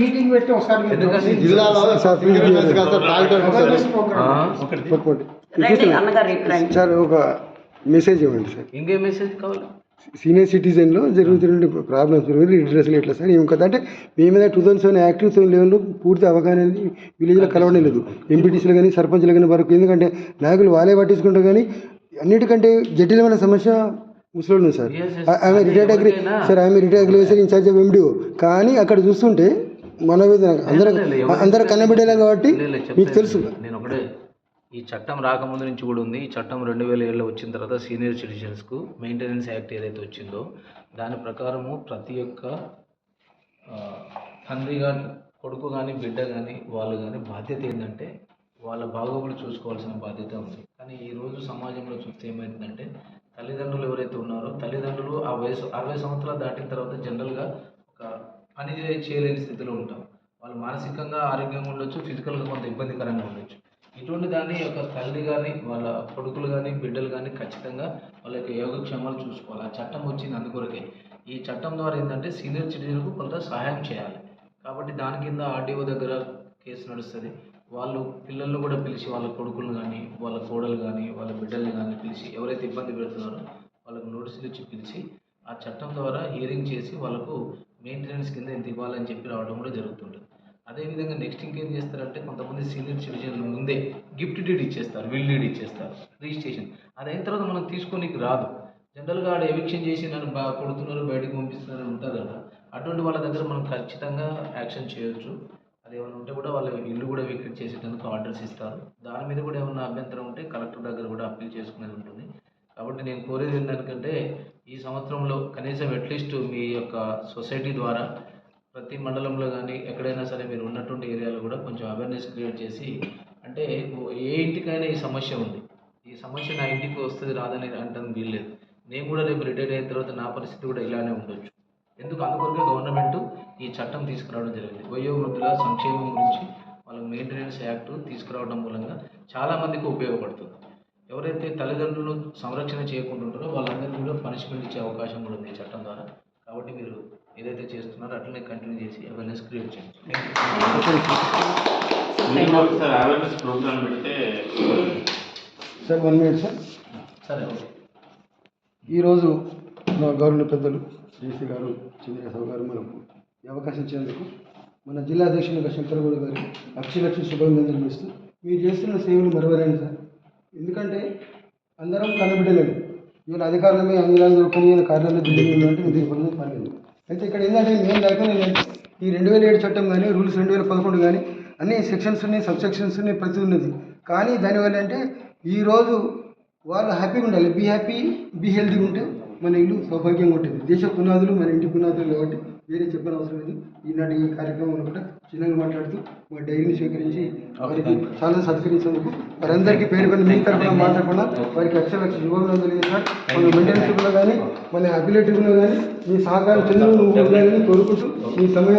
Meeting పెట్టి ఒకసారి జిల్లాలో సార్, ఒక మెసేజ్ ఇవ్వండి సార్. ఇంకే మెసేజ్ కావాలి? సీనియర్ సిటిజన్లో జరుగుతున్న ప్రాబ్లమ్స్ రిడ్రెస్లు ఎట్లా సార్. ఏం కదా అంటే మీ మీద two thousand seven active seven లెవెన్లో పూర్తి అవగాహన అనేది విలేజ్లో కలవడం లేదు. ఎంపీటీసీలు కానీ సర్పంచ్లు కానీ వరకు. ఎందుకంటే నాయకులు వాళ్ళే పట్టించుకుంటారు కానీ అన్నిటికంటే జటిలమైన సమస్య ముసలి సార్. ఆమె రిటైర్డ్ అగ్రి సార్ ఆమె retired agriculture incharge of MDO కానీ అక్కడ చూస్తుంటే మనోవేదన అందరూ అందరూ కన్నబిడ్డలేం కాబట్టి మీకు. తెలుసు. నేను ఒకటే ఈ చట్టం రాకముందు నుంచి కూడా ఉంది. ఈ చట్టం రెండు వేల ఏళ్ళలో వచ్చిన తర్వాత సీనియర్ సిటిజన్స్కు మెయింటెనెన్స్ యాక్ట్ ఏదైతే వచ్చిందో దాని ప్రకారము ప్రతి ఒక్క తండ్రి కానీ కొడుకు కానీ బిడ్డ కానీ వాళ్ళు కానీ బాధ్యత ఏంటంటే వాళ్ళ బాగోగులు చూసుకోవాల్సిన బాధ్యత ఉంది. కానీ ఈ రోజు సమాజంలో చూస్తే ఏమైందంటే తల్లిదండ్రులు ఎవరైతే ఉన్నారో తల్లిదండ్రులు ఆ వయసు అరవై సంవత్సరాలు దాటిన తర్వాత జనరల్గా ఒక పని చేయలేని స్థితిలో ఉంటాం. వాళ్ళు మానసికంగా ఆరోగ్యంగా ఉండొచ్చు ఫిజికల్గా కొంత ఇబ్బందికరంగా ఉండొచ్చు. ఇటువంటి దాన్ని ఒక తల్లి కానీ వాళ్ళ కొడుకులు కానీ బిడ్డలు కానీ ఖచ్చితంగా వాళ్ళ యొక్క యోగక్షేమాలు చూసుకోవాలి. ఆ చట్టం వచ్చింది అందుకొరకే. ఈ చట్టం ద్వారా ఏంటంటే సీనియర్ సిటిజన్కు కొంత సహాయం చేయాలి. కాబట్టి దాని కింద ఆర్డీఓ దగ్గర కేసు నడుస్తుంది. వాళ్ళు పిల్లల్ని కూడా పిలిచి వాళ్ళ కొడుకులు కానీ వాళ్ళ కోడలు కానీ వాళ్ళ బిడ్డల్ని కానీ పిలిచి ఎవరైతే ఇబ్బంది పెడుతున్నారో వాళ్ళకు నోటీసులు ఇచ్చి పిలిచి ఆ చట్టం ద్వారా హియరింగ్ చేసి వాళ్ళకు మెయింటెనెన్స్ కింద ఇంత ఇవ్వాలని చెప్పి రావడం కూడా జరుగుతుంటుంది. అదేవిధంగా నెక్స్ట్ ఇంకేం చేస్తారంటే కొంతమంది సీనియర్ సిటిజన్లు ముందే గిఫ్ట్ డీడ్ ఇచ్చేస్తారు విల్ డీడ్ ఇచ్చేస్తారు రిజిస్ట్రేషన్. అది అయిన తర్వాత మనం తీసుకోనికి రాదు. జనరల్గా ఆడ ఎవిక్షన్ చేసి నన్ను బాగా కొడుతున్నారు బయటకు పంపిస్తున్నారు ఉంటారు కదా అటువంటి వాళ్ళ దగ్గర మనం ఖచ్చితంగా యాక్షన్ చేయొచ్చు. అది ఏమైనా ఉంటే కూడా వాళ్ళ ఇల్లు కూడా వికెట్ చేసేటందుకు ఆర్డర్స్ ఇస్తారు. దాని మీద కూడా ఏమైనా అభ్యంతరం ఉంటే కలెక్టర్ దగ్గర కూడా అప్పీల్ చేసుకునేది ఉంటుంది. కాబట్టి నేను కోరేది ఏంటంటే ఈ సంవత్సరంలో కనీసం అట్లీస్ట్ మీ యొక్క సొసైటీ ద్వారా ప్రతి మండలంలో కానీ ఎక్కడైనా సరే మీరు ఉన్నటువంటి ఏరియాలో కూడా కొంచెం అవేర్నెస్ క్రియేట్ చేసి అంటే ఏ ఇంటికైనా ఈ సమస్య ఉంది. ఈ సమస్య నా ఇంటికి వస్తుంది రాదని అంటాను వీల్లేదు. నేను కూడా రేపు రిటైర్ అయిన తర్వాత నా పరిస్థితి కూడా ఇలానే ఉండొచ్చు. ఎందుకు? అందుకొరకే గవర్నమెంట్ ఈ చట్టం తీసుకురావడం జరిగింది. వయోవృద్ధుల సంక్షేమం గురించి వాళ్ళకి మెయింటెనెన్స్ యాక్ట్ తీసుకురావడం మూలంగా చాలామందికి ఉపయోగపడుతుంది. ఎవరైతే తల్లిదండ్రులను సంరక్షణ చేయకుంటుంటారో వాళ్ళందరికీ కూడా పనిష్మెంట్ ఇచ్చే అవకాశం కూడా ఉంది చట్టం ద్వారా. కాబట్టి మీరు ఏదైతే చేస్తున్నారో అట్లనే కంటిన్యూ చేసి అవేర్నెస్ క్రియేట్ చేయండి. అవేర్నెస్ ప్రోగ్రామ్ పెడితే సార్ వన్ మినిట్ సార్ సరే ఓకే. ఈరోజు మా గౌరవ పెద్దలు జేసీ గారు చంద్రశేఖర్ గారు మనకు ఈ అవకాశం ఇచ్చినందుకు మన జిల్లా అధ్యక్షులు శంకరగౌడ్ గారు లక్ష లక్ష శుభాభినందనలు ఇస్తూ మీరు చేస్తున్న సేవలు మరవలేండి సార్. ఎందుకంటే అందరం కనబిడ్డలేము ఇవాళ అధికారులమే అంగీలాలు పని కార్యాలయం బిల్డింగ్ అంటే ఇది పని పర్లేదు. అయితే ఇక్కడ ఏంటంటే నేను దాకా ఈ రెండు వేల ఏడు చట్టం కానీ రూల్స్ రెండు వేల పదకొండు కానీ అన్ని సెక్షన్స్ ఉన్నాయి సబ్ సెక్షన్స్ ఉన్నాయి ప్రతి ఉన్నది. కానీ దానివల్ల అంటే ఈరోజు వాళ్ళు హ్యాపీగా ఉండాలి. బీ హ్యాపీ బీ హెల్తీగా ఉంటే మన ఇల్లు సౌభాగ్యంగా ఉంటుంది. దేశ పునాదులు మన ఇంటి పునాదులు కాబట్టి వేరే చెప్పిన అవసరం లేదు. ఈనాటి ఈ కార్యక్రమంలో కూడా చిన్నగా మాట్లాడుతూ మా డైరీని స్వీకరించి వారికి చాలా సత్కరించినందుకు వారందరికీ పేరు పైన మీ తరఫున మాట్లాడకుండా వారికి అక్షర లక్ష శుభాభినందనలు తెలియజేస్తారు మన మెంటర్షిప్లో కానీ మన అబిలిటీలో కానీ మీ సహకారం చంద్రులు కోరుకుంటూ మీ సమయం